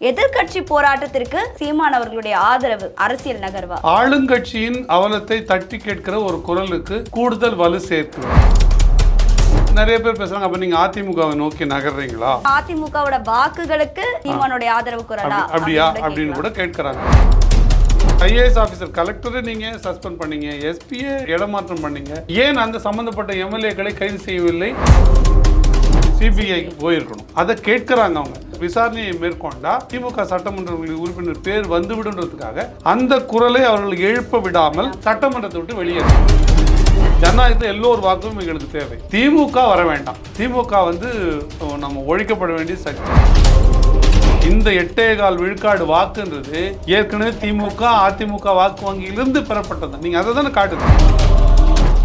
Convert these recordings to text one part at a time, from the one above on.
எதிர்க்கட்சி போராட்டத்திற்கு சீமான் அவர்களுடைய ஆதரவு அரசியல் நகர்வா? ஆளுங்கட்சியின் அவலத்தை தட்டி கேட்கிற ஒரு குரலுக்கு கூடுதல் வலு சேர்க்கிறது நிறைய பேர் பேசுறாங்க அப்ப நீங்க அதிமுகவை நோக்கி நகர்றீங்களா? அதிமுகவோட வாக்குகளுக்கு சீமானுடைய ஆதரவு குரலா? அப்படி- அப்படியா? அப்படின்னு. கூட கேட்கறாங்க. ஐஏஎஸ் ஆபீசர் கலெக்டரை நீங்க சஸ்பெண்ட் பண்ணீங்க எஸ்பியை இடமாற்றம் பண்ணீங்க. ஏன் அந்த சம்பந்தப்பட்ட எம்எல்ஏக்களை கைது செய்யவில்லை? சிபிஐக்கு போயிருக்கணும். அதை கேட்கிறாங்க அவங்க. விசாரணையை மேற்கொண்டா திமுக சட்டமன்ற உறுப்பினர் பேர் வந்துவிடுன்றதுக்காக அந்த குரலை அவர்கள் எழுப்ப விடாமல் சட்டமன்றத்தை விட்டு வெளியேறு ஜனநாயகத்தில் எல்லோர் வாக்கும் எங்களுக்கு தேவை. திமுக வர வேண்டாம். திமுக வந்து நம்ம ஒழிக்கப்பட வேண்டிய சக்தி. இந்த எட்டே கால் விழுக்காடு வாக்குன்றது ஏற்கனவே திமுக அதிமுக வாக்கு வங்கியிலிருந்து பெறப்பட்டது. நீங்கள் அதை தானே காட்டுது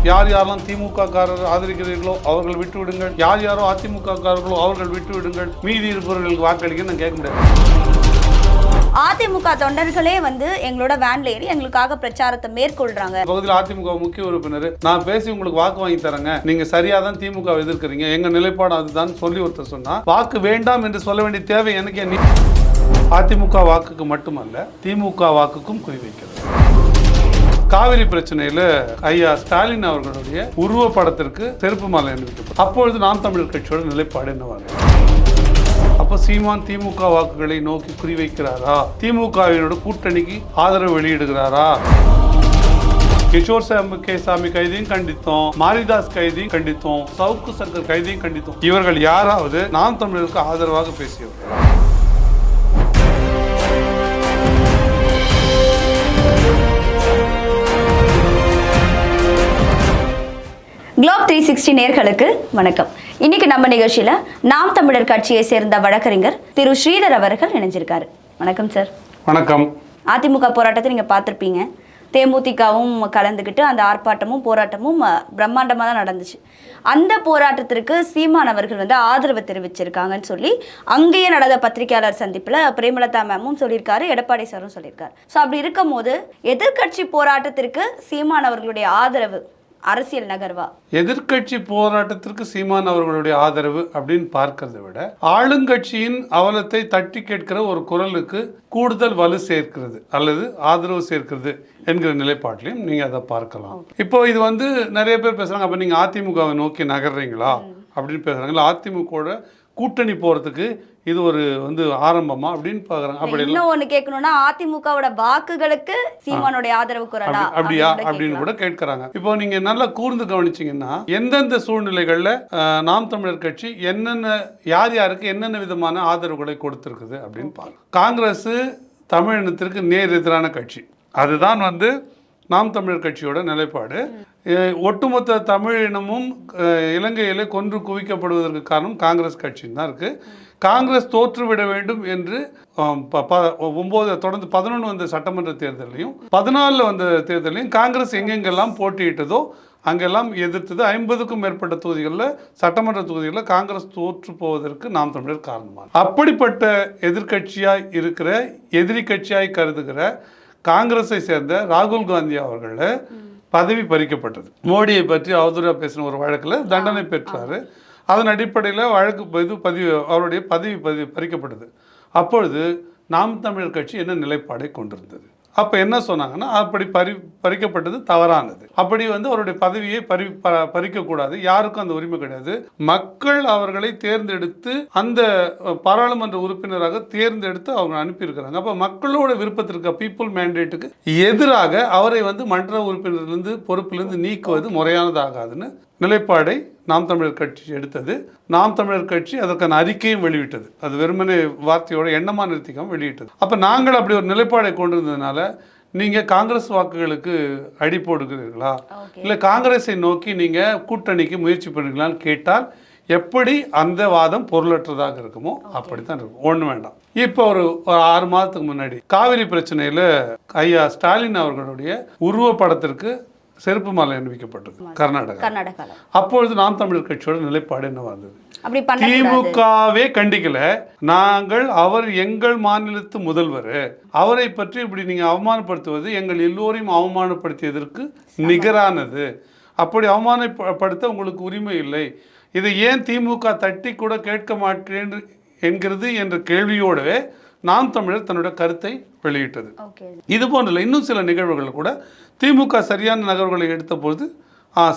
யார் யாரெல்லாம் திமுக காரர் ஆதரிக்கிறீர்களோ அவர்கள் விட்டு விடுங்கள் யார் யாரோ அதிமுக காரர்களோ அவர்கள் விட்டு விடுங்கள் மீதி இருப்பவர்களுக்கு வாக்களிக்க நான் கேட்க முடியாது. அதிமுக தொண்டர்களே வந்து எங்களோட வேன்ல ஏறி எங்களுக்காக பிரச்சாரத்தை மேற்கொள்றாங்க. பகுதியில் அதிமுக முக்கிய உறுப்பினர். நான் பேசி உங்களுக்கு வாக்கு வாங்கி தரேங்க. நீங்க சரியா தான் திமுக எதிர்க்கிறீங்க. எங்க நிலைப்பாடு அதுதான் சொல்லி ஒருத்தர் சொன்னா வாக்கு வேண்டாம் என்று சொல்ல வேண்டிய தேவை எனக்கு அதிமுக வாக்குக்கு மட்டுமல்ல திமுக வாக்குக்கும் குறிவைக்கிறது காவிரி பிரச்சனையில ஐயா ஸ்டாலின் அவர்களுடைய உருவ படத்திற்கு செருப்பு மாலை அணிவிக்கப்படும் அப்பொழுது நாம் தமிழர் கட்சியோட நிலைப்பாடு என்னவாங்க அப்ப சீமான் திமுக வாக்குகளை நோக்கி குறிவைக்கிறாரா? திமுகவினோட கூட்டணிக்கு ஆதரவு வெளியிடுகிறாரா? கிஷோர் கே சாமி கைதையும் கண்டித்தோம். மாரிதாஸ் கைதையும் கண்டித்தோம். சவுக்கு சங்கர் கைதையும் கண்டித்தோம். இவர்கள் யாராவது நாம் தமிழருக்கு ஆதரவாக பேசியவர்கள்? குளோப் த்ரீ சிக்ஸ்டி நேர்களுக்கு வணக்கம். இன்னைக்கு நம்ம நிகழ்ச்சியில நாம் தமிழர் கட்சியை சேர்ந்த வழக்கறிஞர் திரு ஸ்ரீதர் அவர்கள் இணைஞ்சிருக்காரு. வணக்கம் சார் வணக்கம். அதிமுக போராட்டத்தை நீங்கள் பார்த்துருப்பீங்க. தேமுதிகவும் கலந்துக்கிட்டு அந்த ஆர்ப்பாட்டமும் போராட்டமும் பிரம்மாண்டமாக தான் நடந்துச்சு. அந்த போராட்டத்திற்கு சீமான் அவர்கள் வந்து ஆதரவு தெரிவிச்சிருக்காங்கன்னு சொல்லி அங்கேயே நடந்த பத்திரிகையாளர் சந்திப்பில் பிரேமலதா மேமும் சொல்லியிருக்காரு எடப்பாடி சாரும் சொல்லியிருக்காரு. ஸோ அப்படி இருக்கும்போது எதிர்க்கட்சி போராட்டத்திற்கு சீமான் அவர்களுடைய ஆதரவு அரசியல் நகர்வா? எதிர்க்கட்சி போராட்டத்திற்கு சீமான் அவர்களுடைய ஆதரவு அப்படின்னு பார்க்கறதை விட ஆளுங்கட்சியின் அவலத்தை தட்டி கேட்கிற ஒரு குரலுக்கு கூடுதல் வலு சேர்க்கிறது அல்லது ஆதரவு சேர்க்கிறது என்கிற நிலைப்பாட்டிலையும் நீங்க அதை பார்க்கலாம். இப்போ இது வந்து நிறைய பேர் பேசுறாங்க அப்ப நீங்க அதிமுகவை நோக்கி நகர்றீங்களா? அப்படின்னு பேசுறாங்க. இல்ல அதிமுகவோட கூட்டணி போறதுக்கு இது ஒரு வந்து ஆரம்பமா அப்படின்னு பாக்குறாங்க. அப்படி இன்னும் ஒண்ணு கேட்கணும்னா அதிமுகவோட வாக்குகளுக்கு சீமானுடைய ஆதரவு குரலா அப்படி- அப்படியா? அப்படின்னு கூட கேட்கறாங்க. இப்போ நீங்க நல்லா கூர்ந்து கவனிச்சீங்கன்னா எந்தெந்த சூழ்நிலைகள்ல நாம் தமிழர் கட்சி என்னென்ன யார் யாருக்கு என்னென்ன விதமான ஆதரவுகளை கொடுத்திருக்குது அப்படின்னு பாருங்க. காங்கிரஸ் தமிழினத்திற்கு நேர் எதிரான கட்சி. அதுதான் வந்து நாம் தமிழர் கட்சியோட நிலைப்பாடு. ஒட்டுமொத்த தமிழினமும் அஹ், இலங்கையிலே கொன்று குவிக்கப்படுவதற்கு காரணம் காங்கிரஸ் கட்சின்னு தான் இருக்குது காங்கிரஸ் தோற்றுவிட வேண்டும் என்று ஒம்பது ப- ப- தொடர்ந்து பதினொன்று வந்த சட்டமன்ற தேர்தலையும் பதினாலில் வந்த தேர்தலையும் காங்கிரஸ் எங்கெங்கெல்லாம் போட்டியிட்டதோ அங்கெல்லாம் எதிர்த்தது ஐம்பதுக்கும் மேற்பட்ட தொகுதிகளில் சட்டமன்ற தொகுதிகளில் காங்கிரஸ் தோற்று போவதற்கு நாம் தமிழர் காரணமாக அப்படிப்பட்ட எதிர்கட்சியாய் இருக்கிற எதிரி கட்சியாய் கருதுகிற காங்கிரஸை சேர்ந்த ராகுல் காந்தி அவர்களை பதவி பறிக்கப்பட்டது. மோடியை பற்றி அவதூறாக பேசின ஒரு வழக்கில் தண்டனை பெற்றார். அதன் அடிப்படையில் வழக்கு இது பதிவு அவருடைய பதவி பதிவு பறிக்கப்பட்டது. அப்பொழுது நாம் தமிழர் கட்சி என்ன நிலைப்பாடை கொண்டிருந்தது? அப்போ என்ன சொன்னாங்கன்னா அப்படி பறி பறிக்கப்பட்டது தவறானது. அப்படி வந்து அவருடைய பதவியை பறி ப- பறிக்கக்கூடாது. யாருக்கும் அந்த உரிமை கிடையாது. மக்கள் அவர்களை தேர்ந்தெடுத்து அந்த பாராளுமன்ற உறுப்பினராக தேர்ந்தெடுத்து அவங்க அனுப்பியிருக்கிறாங்க. அப்போ மக்களோட விருப்பத்திற்கு பீப்புள் மேண்டேட்டுக்கு எதிராக அவரை வந்து மன்ற உறுப்பினரிலிருந்து பொறுப்பிலிருந்து நீக்குவது முறையானதாகாதுன்னு நிலைப்பாடை நாம் தமிழர் கட்சி எடுத்தது. நாம் தமிழர் கட்சி அதற்கான அறிக்கையும் வெளியிட்டது. அது வெறுமனே வார்த்தையோட எண்ணமா நிறுத்திக்காம வெளியிட்டது. அப்ப நாங்கள் அப்படி ஒரு நிலைப்பாடை கொண்டிருந்ததுனால நீங்க காங்கிரஸ் வாக்குகளுக்கு அடி போடுகிறீர்களா. இல்ல காங்கிரஸை நோக்கி நீங்க கூட்டணிக்கு முயற்சி பண்ணுறீங்களான்னு கேட்டால் எப்படி அந்த வாதம் பொருளற்றதாக இருக்குமோ அப்படித்தான் இருக்கும். ஒண்ணு வேண்டாம். இப்போ ஒரு ஒரு ஆறு மாதத்துக்கு முன்னாடி காவிரி பிரச்சனையில ஐயா ஸ்டாலின் அவர்களுடைய உருவ படத்திற்கு செருப்பு மாலை அணிவிக்கப்பட்டது. கர்நாடகா. கர்நாடகால அப்பொழுது நாம் தமிழர் கட்சியோட நிலைப்பாடு என்ன வந்தது? திமுகவே கண்டிக்கல. நாங்கள் அவர் எங்கள் மாநிலத்து முதல்வர். அவரை பற்றி இப்படி நீங்க அவமானப்படுத்துவது எங்கள் எல்லோரையும் அவமானப்படுத்தியதற்கு நிகரானது. அப்படி அவமானப்படுத்த உங்களுக்கு உரிமை இல்லை. இதை ஏன் திமுக தட்டி கூட கேட்க மாட்டேன் என்கிறது என்ற கேள்வியோடவே நாம் தமிழர் தன்னுடைய கருத்தை வெளியிட்டது. ஓகே. இது போன்ற இன்னும் சில நிகழ்வுகள் கூட திமுக சரியான நகர்வுகளை எடுத்த பொழுது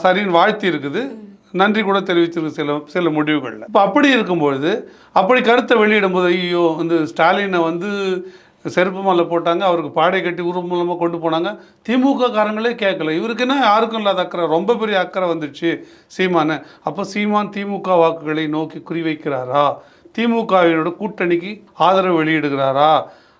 சரின்னு வாழ்த்தி இருக்குது. நன்றி கூட தெரிவிச்சிருக்கு சில சில முடிவுகளில். இப்போ அப்படி இருக்கும்பொழுது அப்படி கருத்தை வெளியிடும்போது ஐயோ வந்து ஸ்டாலினை வந்து செருப்பு மாலை போட்டாங்க அவருக்கு பாடை கட்டி உருவம் மூலமாக கொண்டு போனாங்க. திமுக காரங்களே கேட்கல இவருக்கு என்ன யாருக்கும் இல்லாத அக்கறை? ரொம்ப பெரிய அக்கறை வந்துடுச்சு சீமானு. அப்போ சீமான் திமுக வாக்குகளை நோக்கி குறிவைக்கிறாரா திமுகவினோட கூட்டணிக்கு ஆதரவு வெளியிடுகிறாரா?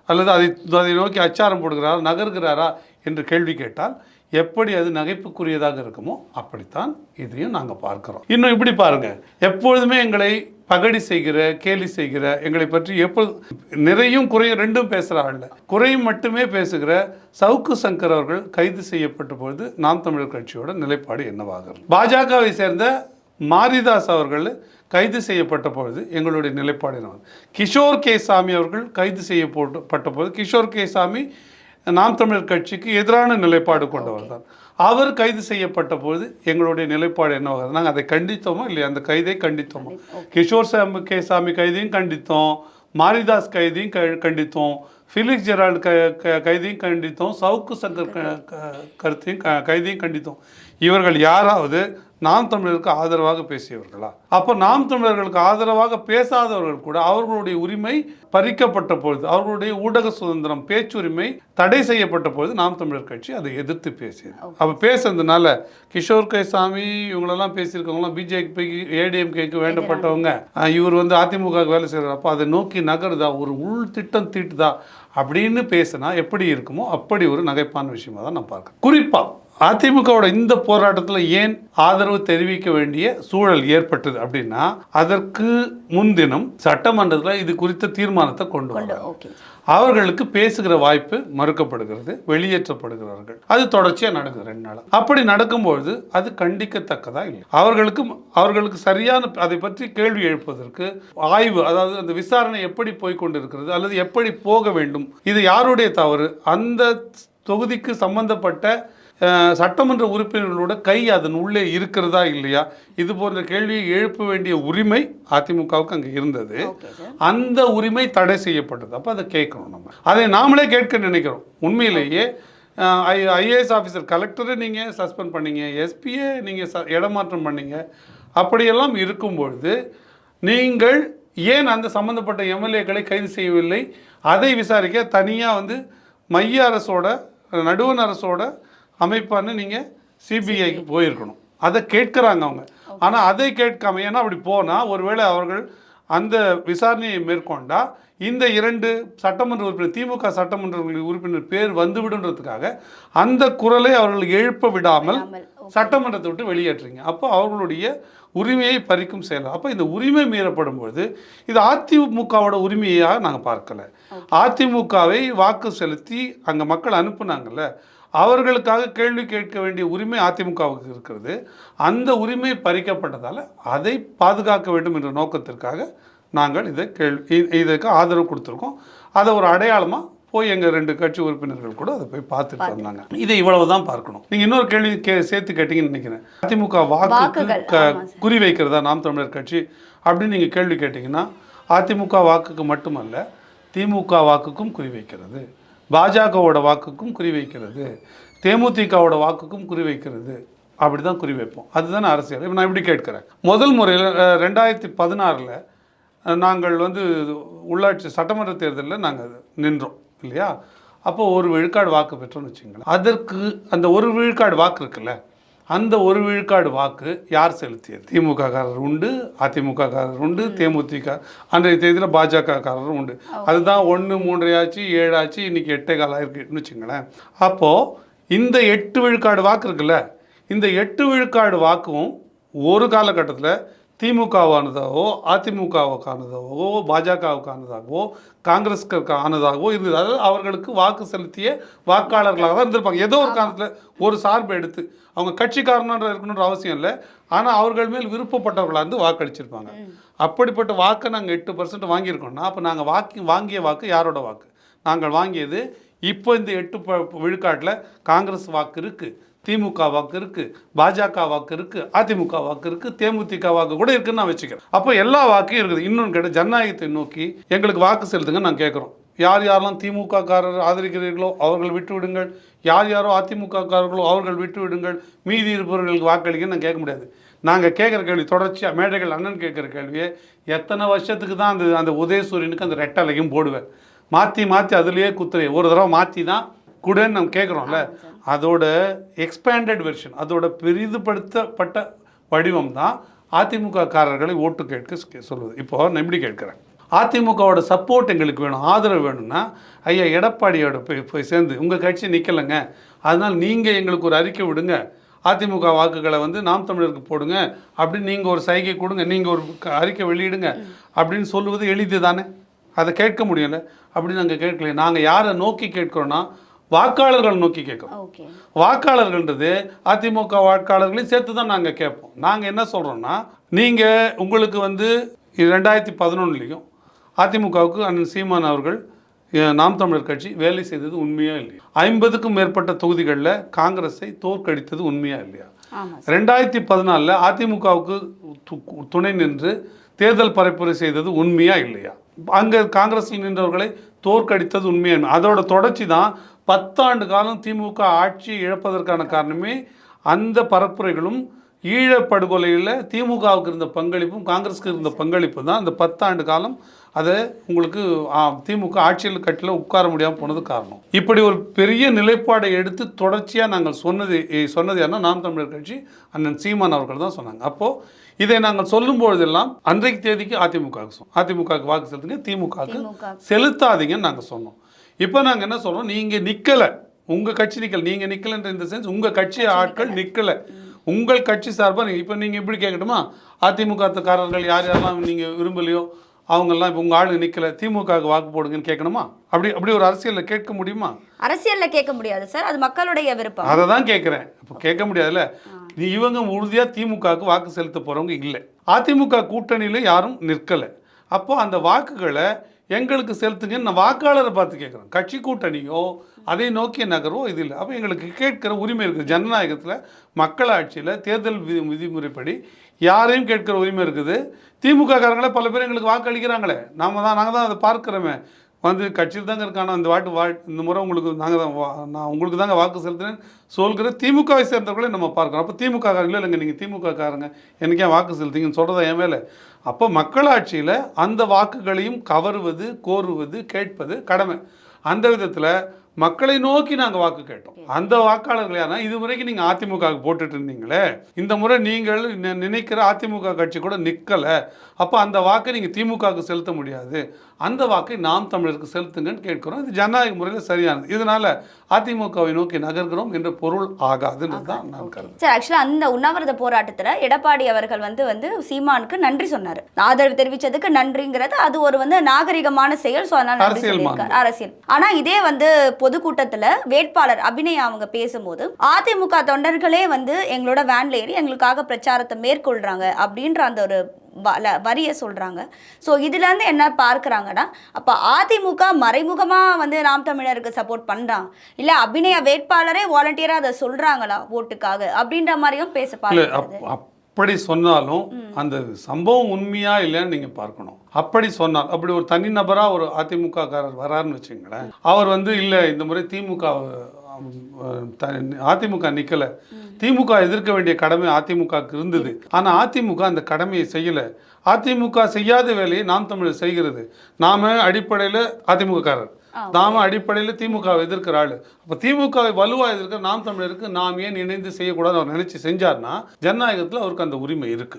அல்லது அதை அதை நோக்கி அச்சாரம் போடுகிறாரா? நகர்கிறாரா? என்று கேள்வி கேட்டால் எப்படி அது நகைப்புக்குரியதாக இருக்குமோ அப்படித்தான் இதையும் நாங்கள் பார்க்குறோம். இன்னும் இப்படி பாருங்கள் எப்பொழுதுமே எங்களை பகடி செய்கிற கேலி செய்கிற எங்களை பற்றி எப்பொழுது நிறையும் குறையும் ரெண்டும் பேசுகிறார்கள் குறையும் மட்டுமே பேசுகிற சவுக்கு சங்கர் அவர்கள் கைது செய்யப்பட்ட பொழுது நாம் தமிழர் கட்சியோட நிலைப்பாடு என்னவாகிறது? பாஜகவை சேர்ந்த மாரிதாஸ் அவர்கள் கைது செய்யப்பட்ட பொழுது எங்களுடைய நிலைப்பாடு என்ன? கிஷோர் கே சாமி அவர்கள் கைது செய்யப்பட்ட பொழுது கிஷோர் கே சாமி நாம் தமிழர் கட்சிக்கு எதிரான நிலைப்பாடு கொண்டவர் தான். அவர் கைது செய்யப்பட்ட பொழுது எங்களுடைய நிலைப்பாடு என்னவாகிறது நாங்கள் அதை கண்டித்தோமா இல்லையா? அந்த கைதை கண்டித்தோமா? கிஷோர் சாமி கே சாமி கைதையும் கண்டித்தோம். மாரிதாஸ் கைதையும் க- கண்டித்தோம். ஃபிலிக்ஸ் ஜெரால்டு க கைதையும் கண்டித்தோம். சவுக்கு சங்கர் கருத்தையும் க- கைதையும் கண்டித்தோம். இவர்கள் யாராவது நாம் தமிழருக்கு ஆதரவாக பேசியவர்களா? அப்போ நாம் தமிழர்களுக்கு ஆதரவாக பேசாதவர்கள் கூட அவர்களுடைய உரிமை பறிக்கப்பட்ட பொழுது அவர்களுடைய ஊடக சுதந்திரம் பேச்சுரிமை தடை செய்யப்பட்ட பொழுது நாம் தமிழர் கட்சி அதை எதிர்த்து பேசியது. அப்போ பேசுறதுனால கிஷோர் கைசாமி இவங்களெல்லாம் பேசியிருக்கவங்களாம் பிஜேபி ஏடிஎம்கேக்கு வேண்டப்பட்டவங்க. இவர் வந்து அதிமுக வேலை செய்கிறார் அப்போ அதை நோக்கி நகருதா? ஒரு உள் திட்டம் தீட்டுதா? அப்படின்னு பேசினா எப்படி இருக்குமோ அப்படி ஒரு நகைப்பான விஷயமா தான் நான் பார்க்கிறேன். குறிப்பாக அதிமுகவோட இந்த போராட்டத்தில் ஏன் ஆதரவு தெரிவிக்க வேண்டிய சூழல் ஏற்பட்டது அப்படின்னா அதற்கு முன்தினம் சட்டமன்றத்தில் இது குறித்த தீர்மானத்தை கொண்டு வந்தாங்க அவர்களுக்கு பேசுகிற வாய்ப்பு மறுக்கப்படுகிறது வெளியேற்றப்படுகிறார்கள். அது தொடர்ச்சியாக நடக்குது ரெண்டு நாள். அப்படி நடக்கும்பொழுது அது கண்டிக்கத்தக்கதா இல்லை? அவர்களுக்கு அவர்களுக்கு சரியான அதை பற்றி கேள்வி எழுப்புவதற்கு ஆய்வு அதாவது அந்த விசாரணை எப்படி போய் கொண்டிருக்கிறது அல்லது எப்படி போக வேண்டும் இது யாருடைய தவறு அந்த தொகுதிக்கு சம்பந்தப்பட்ட சட்டமன்ற உறுப்பினர்களோட கை அதன் உள்ளே இருக்கிறதா இல்லையா? இது போன்ற கேள்வியை எழுப்ப வேண்டிய உரிமை அதிமுகவுக்கு அங்கே இருந்தது. அந்த உரிமை தடை செய்யப்பட்டது. அப்போ அதை கேட்கணும் நம்ம. அதை நாமளே கேட்க நினைக்கிறோம். உண்மையிலேயே ஐஏஎஸ் ஆஃபீஸர் கலெக்டரை நீங்கள் சஸ்பெண்ட் பண்ணீங்க எஸ்பியை நீங்கள் ச இடமாற்றம் பண்ணீங்க. அப்படியெல்லாம் இருக்கும்பொழுது நீங்கள் ஏன் அந்த சம்பந்தப்பட்ட எம்எல்ஏக்களை கைது செய்யவில்லை? அதை விசாரிக்க தனியாக வந்து மைய அரசோட நடுவண் அரசோட அமைப்பான்னு நீங்கள் சிபிஐக்கு போயிருக்கணும். அதை கேட்குறாங்க அவங்க. ஆனால் அதை கேட்காம ஏன்னா அப்படி போனால் ஒருவேளை அவர்கள் அந்த விசாரணையை மேற்கொண்டா இந்த இரண்டு சட்டமன்ற உறுப்பினர் திமுக சட்டமன்ற உறுப்பினர் பேர் வந்துவிடுன்றதுக்காக அந்த குரலை அவர்கள் எழுப்ப விடாமல் சட்டமன்றத்தை விட்டு வெளியேற்றுறீங்க. அப்போ அவர்களுடைய உரிமையை பறிக்கும் செயல். அப்போ இந்த உரிமை மீறப்படும் பொழுது இது அதிமுகவோட உரிமையாக நாங்கள் பார்க்கல. அதிமுகவை வாக்கு செலுத்தி அங்கே மக்கள் அனுப்புனாங்கல்ல அவர்களுக்காக கேள்வி கேட்க வேண்டிய உரிமை அதிமுகவுக்கு இருக்கிறது. அந்த உரிமை பறிக்கப்பட்டதால் அதை பாதுகாக்க வேண்டும் என்ற நோக்கத்திற்காக நாங்கள் இதை கேள்வி இதற்கு ஆதரவு கொடுத்துருக்கோம். அதை ஒரு அடையாளமாக போய் எங்கள் ரெண்டு கட்சி உறுப்பினர்கள் கூட அதை போய் பார்த்துட்டு வந்தாங்க. இதை இவ்வளவு தான் பார்க்கணும். நீங்கள் இன்னொரு கேள்வி கே சேர்த்து கேட்டீங்கன்னு நினைக்கிறேன். அதிமுக வாக்குக்கு வாக்குகள், க ஆமா சார். குறி வைக்கிறதா நாம் தமிழர் கட்சி அப்படின்னு நீங்கள் கேள்வி கேட்டிங்கன்னா அதிமுக வாக்குக்கு மட்டுமல்ல திமுக வாக்குக்கும் குறி வைக்கிறது. பாஜகவோட வாக்குக்கும் குறி வைக்கிறது. தேமுதிகவோட வாக்குக்கும் குறி வைக்கிறது. அப்படி தான் குறி வைப்போம். அரசியல். இப்போ நான் இப்படி கேட்குறேன். முதல் முறையில் ரெண்டாயிரத்தி பதினாறில் நாங்கள் வந்து உள்ளாட்சி சட்டமன்ற தேர்தலில் நாங்கள் நின்றோம் இல்லையா? அப்போ ஒரு விழுக்காடு வாக்கு பெற்றோம்னு வச்சுங்களேன். அதற்கு அந்த ஒரு விழுக்காடு வாக்கு இருக்குல்ல? அந்த ஒரு விழுக்காடு வாக்கு யார் செலுத்தியது? திமுக காரர் உண்டு அதிமுக காரர் உண்டு தேமுதிக அன்றைய தேதியில் பாஜக காரரும் உண்டு அதுதான் ஒன்று மூன்றரை ஆச்சு ஏழு ஆச்சு இன்னைக்கு எட்டே காலம் இருக்குன்னு வச்சுங்களேன் அப்போது இந்த எட்டு விழுக்காடு வாக்கு இருக்குல்ல இந்த எட்டு விழுக்காடு வாக்கும் ஒரு காலகட்டத்தில் திமுகவானதாகவோ அதிமுகவுக்கானதாகவோ பாஜகவுக்கானதாகவோ காங்கிரஸ்க்கு ஆனதாகவோ இருந்தது. அதாவது அவர்களுக்கு வாக்கு செலுத்திய வாக்காளர்களாக தான் இருந்திருப்பாங்க. ஏதோ ஒரு காரணத்தில் ஒரு சார்பு எடுத்து அவங்க கட்சிக்காரனாக இருக்கணுன்ற அவசியம் இல்லை. ஆனால் அவர்கள் மேல் விருப்பப்பட்டவர்களாக இருந்து வாக்களிச்சிருப்பாங்க. அப்படிப்பட்ட வாக்கை நாங்கள் எட்டு பர்சன்ட் வாங்கியிருக்கோம்னா அப்போ நாங்கள் வாக்கி வாங்கிய வாக்கு யாரோட வாக்கு? நாங்கள் வாங்கியது இப்போ இந்த எட்டு ப விழுக்காட்டில் காங்கிரஸ் வாக்கு இருக்குது திமுக வாக்கு இருக்குது பாஜக வாக்கு இருக்குது அதிமுக வாக்கு இருக்குது தேமுதிக வாக்கு கூட இருக்குன்னு நான் வச்சுக்கிறேன். அப்போ எல்லா வாக்கையும் இருக்குது. இன்னொன்று கேட்ட ஜனநாயகத்தை நோக்கி எங்களுக்கு வாக்கு செலுத்துங்க நான் கேட்குறோம் யார் யாரெல்லாம் திமுக காரர் ஆதரிக்கிறீர்களோ அவர்கள் விட்டு விடுங்கள் யார் யாரோ அதிமுக காரர்களோ அவர்கள் விட்டு விடுங்கள் மீதி இருப்பவர்களுக்கு வாக்களிக்க நான் கேட்க முடியாது. நாங்கள் கேட்குற கேள்வி தொடர்ச்சியாக மேடைகள் அண்ணன் கேட்குற கேள்வியே எத்தனை வருஷத்துக்கு தான் அந்த அந்த உதயசூரியனுக்கு அந்த ரெட்டலையும் போடுவேன். மாற்றி மாற்றி அதுலேயே குத்துறே ஒரு தடவை மாற்றி தான் கூடன்னு நம்ம கேட்குறோம்ல. அதோட எக்ஸ்பேண்டட் வெர்ஷன் அதோட பெரிதுபடுத்தப்பட்ட வடிவம் தான் அதிமுக காரர்களை ஓட்டு கேட்க சொ- சொல்லுது. இப்போ நான் எப்படி கேட்குறேன். அதிமுகவோட சப்போர்ட் எங்களுக்கு வேணும் ஆதரவு வேணும்னா ஐயா எடப்பாடியோட போய் போய் சேர்ந்து உங்கள் கட்சி நிற்கலைங்க அதனால் நீங்கள் எங்களுக்கு ஒரு அறிக்கை விடுங்க. அதிமுக வாக்குகளை வந்து நாம் தமிழருக்கு போடுங்க. அப்படின்னு நீங்கள் ஒரு சைகை கொடுங்க நீங்கள் ஒரு அறிக்கை வெளியிடுங்க. அப்படின்னு சொல்லுவது எளிது தானே? அதை கேட்க முடியல. அப்படி நாங்கள் கேட்கல. நாங்கள் யாரை நோக்கி கேட்குறோன்னா வாக்காளர்கள் நோக்கி கேட்குறோம். வாக்காளர்கள்ன்றது அதிமுக வாக்காளர்களையும் சேர்த்து தான் நாங்கள் கேட்போம். நாங்கள் என்ன சொல்கிறோன்னா நீங்கள் உங்களுக்கு வந்து ரெண்டாயிரத்தி பதினொன்றுலையும் அதிமுகவுக்கு அண்ணன் சீமான் அவர்கள் நாம் தமிழர் கட்சி வேலை செய்தது உண்மையா இல்லையா? ஐம்பதுக்கும் மேற்பட்ட தொகுதிகளில் காங்கிரஸை தோற்கடித்தது உண்மையா இல்லையா? ரெண்டாயிரத்தி பதினாலில் அதிமுகவுக்கு துணை நின்று தேர்தல் பரப்புரை செய்தது உண்மையா இல்லையா? அங்கே காங்கிரஸில் நின்றவர்களை தோற்கடித்தது உண்மையா? அதோட தொடர்ச்சி தான் பத்தாண்டு காலம் திமுக ஆட்சி இழப்பதற்கான காரணமே அந்த பரப்புரைகளும் ஈழப்படுகொலையில் திமுகவுக்கு இருந்த பங்களிப்பும் காங்கிரஸுக்கு இருந்த பங்களிப்பு தான் அந்த பத்தாண்டு காலம் அதை உங்களுக்கு திமுக ஆட்சியில் கட்டில் உட்கார முடியாமல் போனது காரணம். இப்படி ஒரு பெரிய நிலைப்பாடை எடுத்து தொடர்ச்சியாக நாங்கள் சொன்னது சொன்னது யாருன்னா நாம் தமிழர் கட்சி அண்ணன் சீமான் அவர்கள் தான் சொன்னாங்க. அப்போது இதை நாங்கள் சொல்லும் பொழுதெல்லாம் அன்றைக்கு தேதிக்கு அதிமுகவுக்கு சொன்னோம். அதிமுகவுக்கு வாக்கு செலுத்துங்க திமுகவுக்கு திமுக செலுத்தாதீங்கன்னு நாங்கள் சொன்னோம். இப்போ நாங்கள் என்ன சொல்றோம்? நீங்கள் நிற்கலை உங்கள் கட்சி நிற்கல நீங்கள் நிற்கலன்ற இந்த சென்ஸ் உங்கள் கட்சி ஆட்கள் நிற்கலை உங்கள் கட்சி சார்பாக நீங்கள் இப்போ நீங்கள் எப்படி கேட்கட்டுமா? அதிமுக காரர்கள் யார் யாரெல்லாம் நீங்கள் விரும்பலையோ அவங்கெல்லாம் இப்போ உங்கள் ஆளு நிற்கல திமுகவுக்கு வாக்கு போடுங்கன்னு கேட்கணுமா? அப்படி அப்படி ஒரு அரசியலில் கேட்க முடியுமா? அரசியல்ல கேட்க முடியாது சார். அது மக்களுடைய விருப்பம். அதை தான் கேட்குறேன். இப்போ கேட்க முடியாதுல்ல? நீ இவங்க உறுதியாக திமுகவுக்கு வாக்கு செலுத்த போகிறவங்க இல்லை. அதிமுக கூட்டணியில் யாரும் நிற்கலை. அப்போ அந்த வாக்குகளை எங்களுக்கு செலுத்துங்கன்னு நான் வாக்காளரை பார்த்து கேட்குறேன். கட்சி கூட்டணியோ அதை நோக்கிய நகரோ இது இல்லை அப்போ எங்களுக்கு கேட்கிற உரிமை இருக்குது. ஜனநாயகத்தில் மக்களாட்சியில் தேர்தல் விதி விதிமுறைப்படி யாரையும் கேட்கிற உரிமை இருக்குது. திமுக காரங்களே பல பேர் எங்களுக்கு வாக்களிக்கிறாங்களே. நம்ம தான் நாங்கள் தான் அதை பார்க்குறோமே. வந்து கட்சியில் தாங்க இருக்கான? இந்த வாட்டு வா இந்த முறை உங்களுக்கு நாங்கள் தான் வா- நான் உங்களுக்கு தாங்க வாக்கு செலுத்துறேன் சொல்கிற திமுகவை சேர்ந்தவர்களே நம்ம பார்க்குறோம். அப்போ திமுக காரங்களே இல்லைங்க நீங்கள் திமுக காரங்க எனக்கு ஏன் வாக்கு செலுத்திங்கன்னு சொல்கிறதா என் மேலே? அப்போ மக்களாட்சியில் அந்த வாக்குகளையும் கவருவது கோருவது கேட்பது கடமை. அந்த விதத்தில் மக்களை நோக்கி நாங்கள் வாக்கு கேட்டோம். அந்த வாக்காளர்கள் யாருன்னா இது வரைக்கும் நீங்கள் அதிமுகவுக்கு போட்டுட்டு இருந்தீங்களே இந்த முறை நீங்கள் நினைக்கிற அதிமுக கட்சி கூட நிற்கலை அப்போ அந்த வாக்கை நீங்கள் திமுகவுக்கு செலுத்த முடியாது. அந்த வாக்கை நாம் தமிழருக்கு செலுத்துங்கன்னு கேட்கிறோம். இது ஜனநாயக முறையில் சரியானது. இதனால அதிமுகவை நோக்கி நகர்கிறோம் என்ற பொருள் ஆகாதுன்னு தான் நான் கருதுறேன். சார் ஆக்சுவலாக அந்த உண்ணாவிரத போராட்டத்துல எடப்பாடி அவர்கள் வந்து வந்து சீமானுக்கு நன்றி சொன்னார். ஆதரவு தெரிவிச்சதுக்கு நன்றிங்கிறது அது ஒரு வந்து நாகரிகமான செயல் ஸோ அதனால அரசியல் அரசியல். ஆனா இதே வந்து பொதுக்கூட்டத்துல வேட்பாளர் அபிநயா அவங்க பேசும்போது அதிமுக தொண்டர்களே வந்து எங்களோட வேன்ல ஏறி எங்களுக்காக பிரச்சாரத்தை மேற்கொள்றாங்க அப்படின்ற அந்த ஒரு வரியை சொல்றாங்க. ஸோ இதுல இருந்து என்ன பார்க்கறாங்கன்னா அப்ப அதிமுக மறைமுகமா வந்து நாம் தமிழருக்கு சப்போர்ட் பண்றான் இல்ல அபிநய வேட்பாளரே வாலண்டியரா அதை சொல்றாங்களா ஓட்டுக்காக அப்படின்ற மாதிரியும் பேச அப்படி சொன்னாலும் அந்த சம்பவம் உண்மையா இல்லைன்னு நீங்க பார்க்கணும். அப்படி சொன்னால் அப்படி ஒரு தனிநபரா ஒரு அதிமுக காரர் வராருன்னு வச்சுங்களேன் அவர் வந்து இல்லை இந்த முறை திமுக அதிமுக நிக்கல. திமுக எதிர்க்க வேண்டிய கடமை அதிமுகவுக்கு இருந்தது. ஆனா அதிமுக அந்த கடமையை செய்யல. அதிமுக செய்யாத வேலையை நாம் தமிழர் செய்கிறது. நாம அடிப்படையில் அதிமுக காரர் நாம அடிப்படையில் திமுகவை எதிர்க்கிற ஆளு. அப்போ திமுகவை வலுவா எதிர்க்கிற நாம் தமிழருக்கு நாம் ஏன் இணைந்து செய்யக்கூடாது அவர் நினைச்சு செஞ்சார்னா ஜனநாயகத்துல அவருக்கு அந்த உரிமை இருக்கு.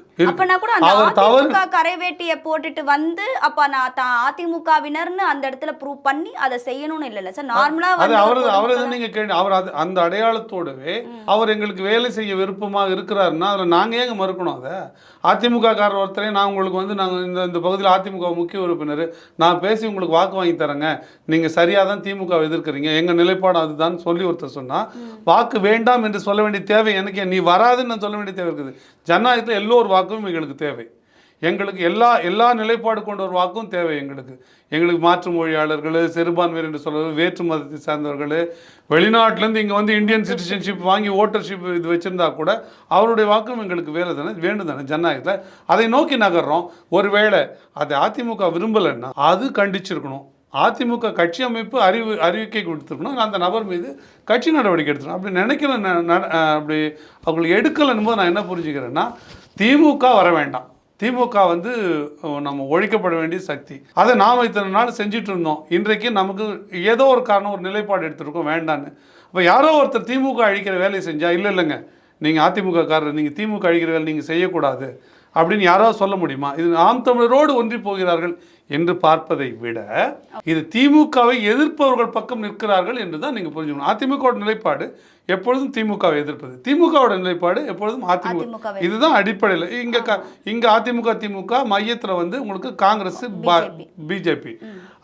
அவர் தவறு கரைவேட்டியை போட்டுட்டு வந்து அப்ப நான் அதிமுகவினர்னு அந்த இடத்துல ப்ரூவ் பண்ணி அதை செய்யணும்னு இல்லைல்ல சார்? நார்மலா அது ஒரு அவரது நீங்க கேள்வி அவர் அது அந்த அடையாளத்தோடவே அவர் எங்களுக்கு வேலை செய்ய விருப்பமாக இருக்கிறாருன்னா அதில் நாங்கள் ஏங்க மறுக்கணும் அதை? அதிமுக காரர் ஒருத்தரே நான் உங்களுக்கு வந்து நாங்கள் இந்த இந்த பகுதியில் அதிமுக முக்கிய உறுப்பினர். நான் பேசி உங்களுக்கு வாக்கு வாங்கி தரேங்க. நீங்கள் சரியாக தான் திமுக எதிர்க்கிறீங்க. எங்கள் நிலைப்பாடு அதுதான் சொல்லி ஒருத்தர் சொன்னால் வாக்கு வேண்டாம் என்று சொல்ல வேண்டிய தேவை எனக்கு. நீ வராதுன்னு நான் சொல்ல வேண்டிய தேவை இருக்குது. ஜனநாயகத்தில் எல்லோரு வாக்கும் எங்களுக்கு தேவை. எங்களுக்கு எல்லா எல்லா நிலைப்பாடு கொண்ட ஒரு வாக்கும் தேவை எங்களுக்கு. எங்களுக்கு மாற்று மொழியாளர்கள் சிறுபான்மையர் என்று சொல்வது வேற்று மதத்தை சார்ந்தவர்கள் வெளிநாட்டிலேருந்து இங்கே வந்து இந்தியன் சிட்டிசன்ஷிப் வாங்கி ஓட்டர்ஷிப் இது வச்சுருந்தா கூட அவருடைய வாக்கும் எங்களுக்கு வேலை தானே வேண்டும் தானே ஜனநாயகத்தில். அதை நோக்கி நகர்றோம். ஒருவேளை அதை அதிமுக விரும்பலைன்னா அது கண்டிச்சிருக்கணும். அதிமுக கட்சி அமைப்பு அறிவு அறிவிக்கை கொடுத்துருக்கணும். அந்த நபர் மீது கட்சி நடவடிக்கை எடுத்துக்கணும். அப்படி நினைக்கல அப்படி அவங்களுக்கு எடுக்கலைன்னு போது நான் என்ன புரிஞ்சுக்கிறேன்னா திமுக வர வேண்டாம். திமுக வந்து நம்ம ஒழிக்கப்பட வேண்டிய சக்தி. அதை நாம் இத்தனை நாள் செஞ்சுட்டு இருந்தோம். இன்றைக்கு நமக்கு ஏதோ ஒரு காரணம் ஒரு நிலைப்பாடு எடுத்திருக்கோம். வேண்டான்னு. அப்போ யாரோ ஒருத்தர் திமுக அழிக்கிற வேலையை செஞ்சால் இல்லை இல்லைங்க. நீங்கள் அதிமுக காரர் நீங்கள் திமுக அழிக்கிற வேலை நீங்கள் செய்யக்கூடாது. அப்படின்னு யாராவது சொல்ல முடியுமா? இது நாம் தமிழரோடு ஒன்றி போகிறார்கள். என்று பார்ப்பதை விட இது திமுகவை எதிர்ப்பவர்கள் பக்கம் நிற்கிறார்கள் என்று தான் நீங்கள் புரிஞ்சுக்கணும். அதிமுகவோட நிலைப்பாடு எப்பொழுதும் திமுகவை எதிர்ப்பது. திமுகவோட நிலைப்பாடு எப்பொழுதும் அதிமுக. இதுதான் அடிப்படையில். இங்க க- இங்க அதிமுக திமுக மையத்துல வந்து உங்களுக்கு காங்கிரஸ் பிஜேபி.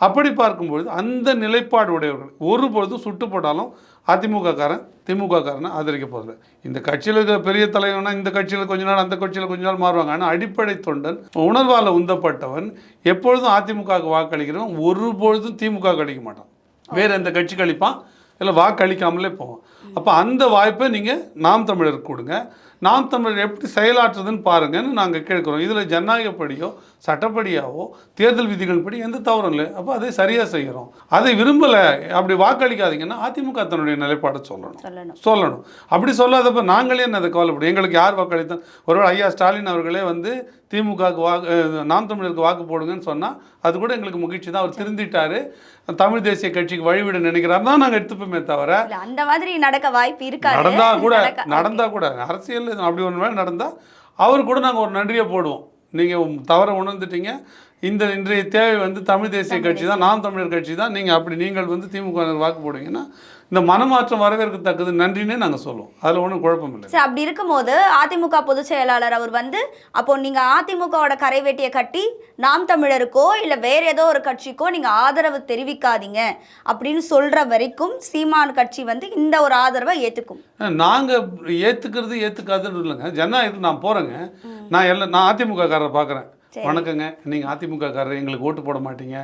அப்படி பார்க்கும்பொழுது அந்த நிலைப்பாடு உடையவர்கள். ஒருபொழுதும் சுட்டு போட்டாலும் அதிமுக காரன் திமுக காரனை ஆதரிக்க போகிறது இந்த கட்சியில் இருக்கிற பெரிய தலைவனா இந்த கட்சியில் கொஞ்ச நாள் அந்த கட்சியில் கொஞ்ச நாள் மாறுவாங்க. ஆனால் அடிப்படை தொண்டன் உணர்வால் உந்தப்பட்டவன் எப்பொழுதும் அதிமுகவுக்கு வாக்களிக்கிறவன் ஒருபொழுதும் திமுக அளிக்க மாட்டான். வேறு எந்த கட்சிக்கு அளிப்பான் இல்லை வாக்களிக்காமலே போவோம் அப்போ அந்த வாய்ப்பை நீங்கள் நாம் தமிழருக்கு கொடுங்க. நாம் தமிழர் எப்படி செயலாற்றுதுன்னு பாருங்கன்னு நாங்கள் கேட்குறோம். இதில் ஜனநாயகப்படியோ சட்டப்படியாவோ தேர்தல் விதிகள் படி எந்த தவறும் இல்லை. அப்போ அதை சரியாக செய்கிறோம் அதை விரும்பலை அப்படி வாக்களிக்காதீங்கன்னா அதிமுக தன்னுடைய நிலைப்பாடை சொல்லணும். சொல்லணும். அப்படி சொல்லாதப்ப நாங்களே என்ன அதை கவலைப்படும் எங்களுக்கு யார் வாக்களித்தோம் ஒருவேளை ஐயா ஸ்டாலின் அவர்களே வந்து திமுகவுக்கு வாக்கு நாம் தமிழருக்கு வாக்கு போடுங்கன்னு சொன்னால் அது கூட எங்களுக்கு மகிழ்ச்சி தான். அவர் திருந்திட்டாரு. தமிழ் தேசிய கட்சிக்கு வழிவிட நினைக்கிறார் தான் நாங்கள் எடுத்துப்போமே தவிர அந்த மாதிரி நடக்க வாய்ப்பு இருக்காது. நடந்தா கூட நடக்க- நடந்தா கூட அரசியல் அப்படி ஒன்று நடந்தா அவர் கூட நாங்கள் ஒரு நன்றியை போடுவோம். நீங்கள் தவற உணர்ந்துட்டீங்க இந்த இன்றைய தேவை வந்து தமிழ் தேசிய கட்சி தான் நாம் தமிழர் கட்சி தான். நீங்கள் அப்படி நீங்கள் வந்து திமுக க்கு வாக்கு போடுவீங்கன்னா இந்த மனமாற்றம் வரவேற்கத்தக்கது நன்றினே நாங்கள் சொல்லுவோம். அதில் ஒன்றும் குழப்பம் இல்லை. சரி அப்படி இருக்கும்போது அதிமுக பொதுச் செயலாளர் அவர் வந்து அப்போ நீங்க அதிமுகவோட கரை வேட்டியை கட்டி நாம் தமிழருக்கோ இல்ல வேற ஏதோ ஒரு கட்சிக்கோ நீங்க ஆதரவு தெரிவிக்காதீங்க அப்படின்னு சொல்ற வரைக்கும் சீமான் கட்சி வந்து இந்த ஒரு ஆதரவை ஏத்துக்கும். நாங்கள் ஏற்றுக்கிறது ஏற்றுக்காதுன்னு இல்லைங்க. ஜனநாயகத்தில் நான் போகிறேங்க நான் எல்லாம் நான் அதிமுக காரரை பார்க்குறேன். வணக்கங்க. நீங்கள் அதிமுக காரர் எங்களுக்கு ஓட்டு போட மாட்டீங்க.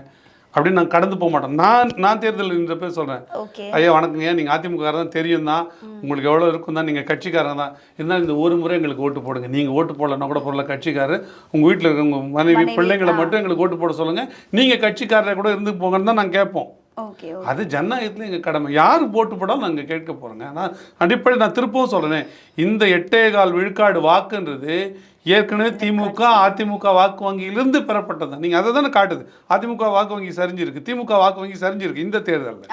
அப்படின்னு நான் கடந்து போக மாட்டேன். நான் நான் தேர்தல் நின்ற பேர் சொல்கிறேன் ஐயா வணக்கங்க. நீங்கள் அதிமுக தான் தெரியும் தான் உங்களுக்கு எவ்வளோ இருக்கும் தான் நீங்கள் கட்சிக்காரங்க தான். இருந்தாலும் இந்த ஒரு முறை எங்களுக்கு ஓட்டு போடுங்க. நீங்கள் ஓட்டு போடலன்னா கூட போடல கட்சிக்காரர் உங்கள் வீட்டில் இருக்க உங்கள் மனைவி பிள்ளைங்களை. மட்டும் எங்களுக்கு ஓட்டு போட சொல்லுங்கள் நீங்கள் கட்சிக்காரரை கூட இருந்து போங்கன்னு தான் நாங்கள் கேட்போம். அது ஜனநாயகத்தில் எங்கள் கடமை. யார் போட்டு போடாலும் நாங்கள் கேட்க போகிறோங்க நான் அடிப்படை நான் திருப்பவும் சொல்கிறேன் இந்த எட்டே கால் விழுக்காடு வாக்குன்றது ஏற்கனவே திமுக அதிமுக வாக்கு வங்கியிலிருந்து பெறப்பட்டது தான். நீங்கள் அதை தானே காட்டுது. அதிமுக வாக்கு வங்கி சரிஞ்சிருக்கு. திமுக வாக்கு வங்கி சரிஞ்சிருக்கு இந்த தேர்தலில்.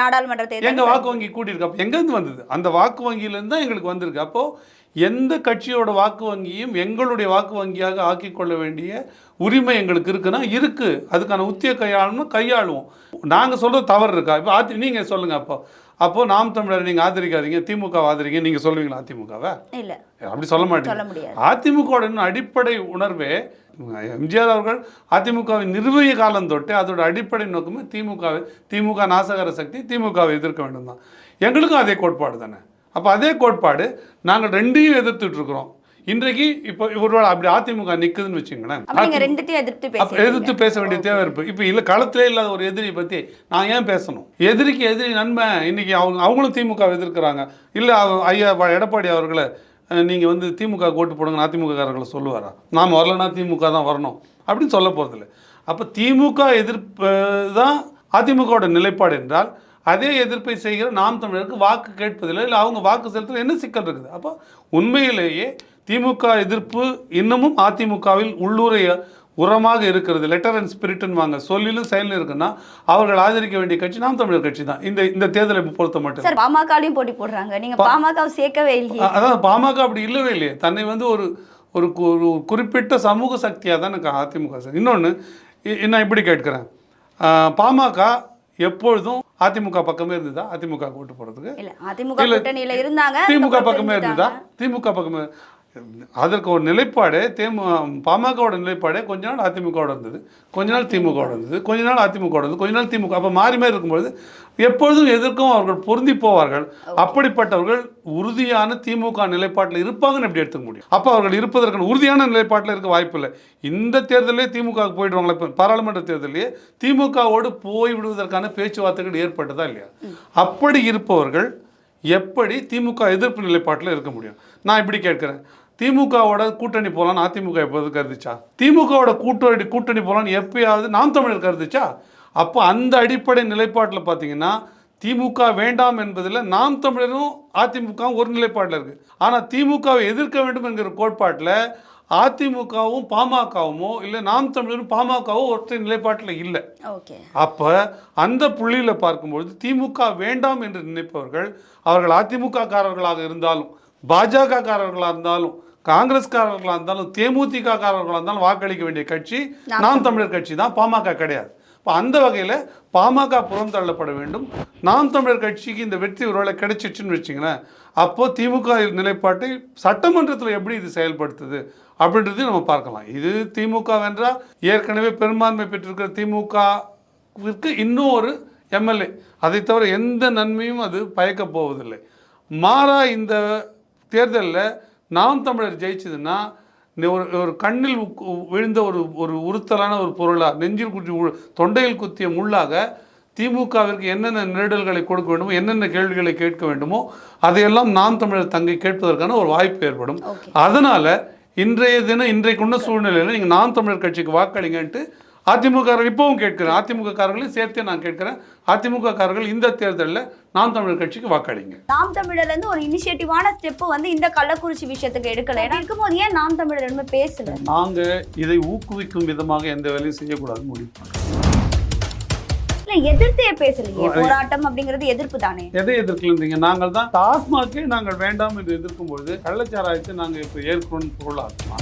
நாடாளுமன்ற எங்க தேர்தல் வாக்கு வங்கி கூட்டியிருக்கு. அப்போ எங்கேருந்து வந்தது? அந்த வாக்கு வங்கியிலேருந்து தான் எங்களுக்கு வந்திருக்கு. அப்போ எந்த கட்சியோட வாக்கு வங்கியும் எங்களுடைய வாக்கு வங்கியாக ஆக்கிக் கொள்ள வேண்டிய உரிமை எங்களுக்கு இருக்குன்னா இருக்கு. அதுக்கான உத்திய கையாளணும் கையாளுவோம். நாங்க சொல்றது தவறு இருக்கா? இப்போ ஆதி நீங்க சொல்லுங்க அப்போ. அப்போ நாம் தமிழர் நீங்க ஆதரிக்காதீங்க திமுக ஆதரிங்க நீங்க சொல்லுவீங்களா அதிமுகவை? இல்ல. அப்படி சொல்ல மாட்டீங்க. அதிமுகவோட அடிப்படை உணர்வே எம்ஜிஆர் அவர்கள் அதிமுகவின் நிறுவிய காலம் தொட்டு அதோட அடிப்படை நோக்கமே திமுகவை திமுக நாசகர சக்தி திமுகவை எதிர்க்க வேண்டும் தான் எங்களுக்கும் அதே கோட்பாடு தானே? அப்போ அதே கோட்பாடு நாங்கள் ரெண்டையும் எதிர்த்துட்டு இருக்கிறோம் இன்றைக்கு இப்போ ஒருவேளை அப்படி அதிமுக நிற்குதுன்னு வச்சுங்களேன் எதிர்த்து பேச வேண்டிய தேவை இருக்கு. இப்போ இல்லை களத்திலே இல்லாத ஒரு எதிரியை பற்றி நான் ஏன் பேசணும்? எதிரிக்கு எதிரி நன்மை இன்னைக்கு அவங்க அவங்களும் திமுக எதிர்க்கிறாங்க. இல்லை ஐயா எடப்பாடி அவர்களை அஹ், நீங்க வந்து திமுக ஓட்டு போடுங்க அதிமுக காரர்களை சொல்லுவாரா? நாம் வரலன்னா திமுக தான் வரணும். அப்படின்னு சொல்ல போகிறதில்ல அப்போ திமுக எதிர்ப்பு தான் அதிமுகவோட நிலைப்பாடு என்றால் அதே எதிர்ப்பை செய்கிற நாம் தமிழருக்கு வாக்கு கேட்பதில்லை இல்லை அவங்க வாக்கு செலுத்தல என்ன சிக்கல் இருக்குது? அப்போ உண்மையிலேயே திமுக எதிர்ப்பு இன்னமும் அதிமுகவில் உள்ளூரைய உரமாக இருக்கிறது. லெட்டர் அண்ட் ஸ்பிரிட்னு வாங்க. சொல்லிலும் செயலிலும் இருக்குன்னா அவர்கள் ஆதரிக்க வேண்டிய கட்சி நாம் தமிழர் கட்சி தான். இந்த இந்த தேர்தலை பொறுத்த மட்டும். சார் பாமகலையும் போட்டி போடுறாங்க. நீங்க பாமகவை சேர்க்கவே இல்லையே. அதான் பாமக அப்படி இல்லவே இல்லையே. தன்னை வந்து ஒரு ஒரு குறிப்பிட்ட சமூக சக்தியாக தான் எனக்கு அதிமுக சார். இன்னொன்று நான் இப்படி கேட்கிறேன். பாமக எப்பொழுதும் அதிமுக பக்கமே இருந்ததா? அதிமுக ஓட்டு போடுறதுக்கு? இல்ல அதிமுக இல்ல, கூட்டணியில இருந்தாங்க திமுக பக்கமே இருந்ததா. திமுக பக்கமே அதற்கு ஒரு நிலைப்பாடு தேமு பாமகவோட நிலைப்பாடே கொஞ்ச நாள் அதிமுகவோட இருந்தது. கொஞ்ச நாள் திமுகவோட இருந்தது. கொஞ்ச நாள் அதிமுகவோட இருந்தது. கொஞ்ச நாள் திமுக அப்போ மாறி மாறி இருக்கும்பொழுது எப்பொழுதும் எதற்கும் அவர்கள் பொருந்தி போவார்கள். அப்படிப்பட்டவர்கள் உறுதியான திமுக நிலைப்பாட்டில் இருப்பாங்கன்னு எப்படி எடுத்துக்க முடியும்? அப்போ அவர்கள் இருப்பதற்கான உறுதியான நிலைப்பாட்டில் இருக்க வாய்ப்பில்லை இந்த தேர்தலே திமுக போயிடுவாங்களே இப்போ பாராளுமன்ற தேர்தலே திமுகவோடு போய் விடுவதற்கான பேச்சுவார்த்தைகள் ஏற்பட்டதா இல்லையா? அப்படி இருப்பவர்கள் எப்படி திமுக எதிர்ப்பு நிலைப்பாட்டில் இருக்க முடியும்? நான் இப்படி கேட்கிறேன். திமுகவோட கூட்டணி போகலான்னு அதிமுக எப்போது கருதுச்சா? திமுகவோட கூட்டணி கூட்டணி போகலான்னு எப்பயாவது நாம் தமிழர் கருதுச்சா? அப்போ அந்த அடிப்படை நிலைப்பாட்டில் பார்த்தீங்கன்னா திமுக வேண்டாம் என்பதில் நாம் தமிழரும் அதிமுகவும் ஒரு நிலைப்பாட்டில் இருக்குது ஆனால் திமுகவை எதிர்க்க வேண்டும் என்கிற கோட்பாட்டில் அதிமுகவும் பாமகவுமோ இல்லை நாம் தமிழரும் பாமகவோ ஒற்றை நிலைப்பாட்டில் இல்லை. ஓகே. அப்போ அந்த புள்ளியில் பார்க்கும்பொழுது திமுக வேண்டாம் என்று நினைப்பவர்கள் அவர்கள் அதிமுக காரர்களாக இருந்தாலும் பாஜக காரர்களாக இருந்தாலும் காங்கிரஸ்காரர்களாக இருந்தாலும் தேமுதிக காரர்களாக இருந்தாலும் வாக்களிக்க வேண்டிய கட்சி நாம் தமிழர் கட்சி தான் பாமக கிடையாது. இப்போ அந்த வகையில் பாமக புறந்தள்ளப்பட வேண்டும். நாம் தமிழர் கட்சிக்கு இந்த வெற்றி ஒருவேளை கிடைச்சிச்சுன்னு வச்சிங்களேன். அப்போது திமுக நிலைப்பாட்டை சட்டமன்றத்தில் எப்படி இது செயல்படுத்துது அப்படின்றதையும் நம்ம பார்க்கலாம். இது திமுக வென்றால் ஏற்கனவே பெரும்பான்மை பெற்றிருக்கிற திமுகவிற்கு இன்னும் ஒரு எம்எல்ஏ. அதை தவிர எந்த நன்மையும் அது பயக்கப் போவதில்லை. மாறா இந்த தேர்தலில் நாம் தமிழர் ஜெயிச்சதுன்னா ஒரு ஒரு கண்ணில் விழுந்த ஒரு ஒரு உறுத்தலான ஒரு பொருளாக நெஞ்சில் குத்தி தொண்டையில் குத்திய முள்ளாக திமுகவிற்கு என்னென்ன நெருடல்களை கொடுக்க வேண்டுமோ என்னென்ன கேள்விகளை கேட்க வேண்டுமோ அதையெல்லாம் நாம் தமிழர் தங்கை கேட்பதற்கான ஒரு வாய்ப்பு ஏற்படும். அதனால இன்றைய தினம் இன்றைக்குள்ள சூழ்நிலையில் நீங்கள் நாம் தமிழர் கட்சிக்கு வாக்களிங்கன்ட்டு அதிமுக இப்பவும் கேட்கிறேன். அதிமுக காரர்களையும் சேர்த்தே நான் கேட்கிறேன். அதிமுக காரர்கள் இந்த தேர்தலில் நாம் தமிழர் கட்சிக்கு வாக்களிங்க. நாம் தமிழர்ல இருந்து ஒரு இனிஷியேட்டிவான ஸ்டெப் வந்து இந்த கள்ளக்குறிச்சி விஷயத்துக்கு எடுக்கல. ஏன்னா இருக்கும்போது ஏன் நாம் தமிழர் எதுவுமே பேசல? நாங்க இதை ஊக்குவிக்கும் விதமாக எந்த வேலையும் செய்யக்கூடாதுன்னு முடிவு எதிர்த்தே பேசலையே. போராட்டம் அப்படிங்கிறது எதிர்ப்பு தானே? எதை எதிர்க்கலன்றீங்க நாங்கள் தான் டாஸ்மாகே நாங்கள் வேண்டாம் என்று எதிர்க்கும் பொழுது கள்ளச்சாராயத்தை நாங்கள் இப்போ ஏற்கனவே பொருளாக்குமா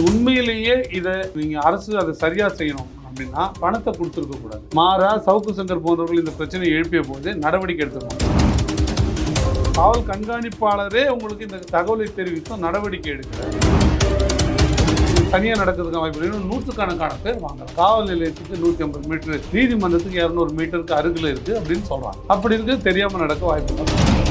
உண்மையிலேயே இதை நீங்க அரசு அதை சரியா செய்யணும் அப்படின்னா பணத்தை கொடுத்துருக்க கூடாது. மாறா சவுக்கு சங்கர் போன்றவர்கள் இந்த பிரச்சனையை எழுப்பிய போது நடவடிக்கை எடுத்துக்கணும். காவல் கண்காணிப்பாளரே உங்களுக்கு இந்த தகவலை தெரிவித்தும் நடவடிக்கை எடுக்கிறார். தனியாக நடக்கிறதுக்கு வாய்ப்பு இல்லை. இன்னும் நூற்றுக்கணக்கான பேர் வாங்கலாம். காவல் நிலையத்துக்கு நூற்றி ஐம்பது மீட்டர் நீதிமன்றத்துக்கு இரநூறு மீட்டருக்கு அருகில் இருக்குது அப்படின்னு சொல்கிறாங்க அப்படி இருக்குது தெரியாமல் நடக்க வாய்ப்பு இல்லை.